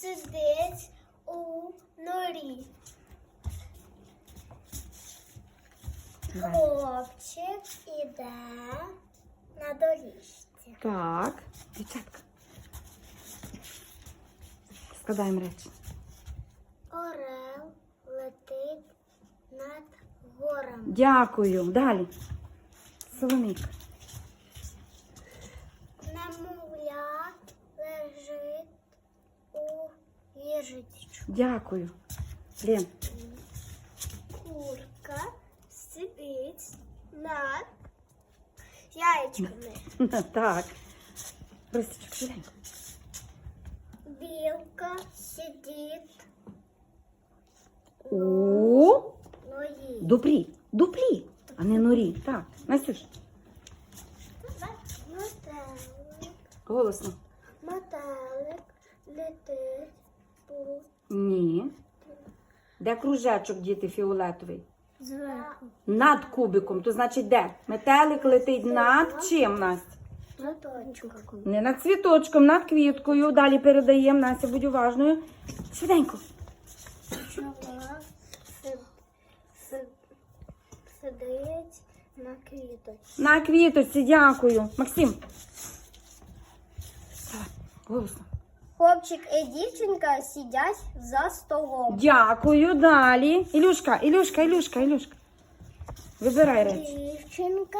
сидить у норі. Хлопчик іде на доріжці. Так, дівчатка. Складаємо речі. Орел летить над горами. Дякую. Далі. Соломійка. Їжичку. Дякую. Лен. Курка сидить над яєчками. Так. Ростичок, швиденько. Білка сидить У ної. дуплі. Дуплі, а не норі. Так. Настюш, голосно. метелик летить у Ні. Де кружечок, діти, фіолетовий? зверху. Над кубиком. То значить де? Метелик летить над чим, Настя? Цвіточком. Не над цвіточком, над квіткою. Далі передаємо. Настя, будь уважною. Швиденько. Сидить на квіточці. На квіточці, дякую. Максим. Голосно. Хлопчик і дівчинка сидять за столом. Дякую. Далі. Ілюшка, Ілюшка, Ілюшка, Ілюшка. Вибирай речі. Дівчинка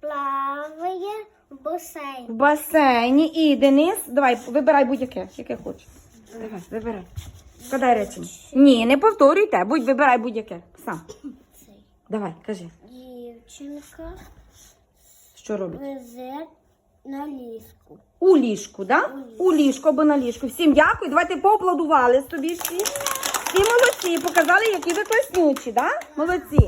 плаває в В басейн. басейні і Денис. Давай, вибирай будь-яке, яке хочеш. Давай, вибирай. Складай речення. Ні, не повторюйте, будь вибирай будь-яке. Сам. Давай, кажи, Дівчинка що робить? везе на ліжку. У ліжку, да? У ліжку або на ліжку. Всім дякую. Давайте поаплодували собі всі. Всі молодці, показали, які ви класнючі, да? Молодці.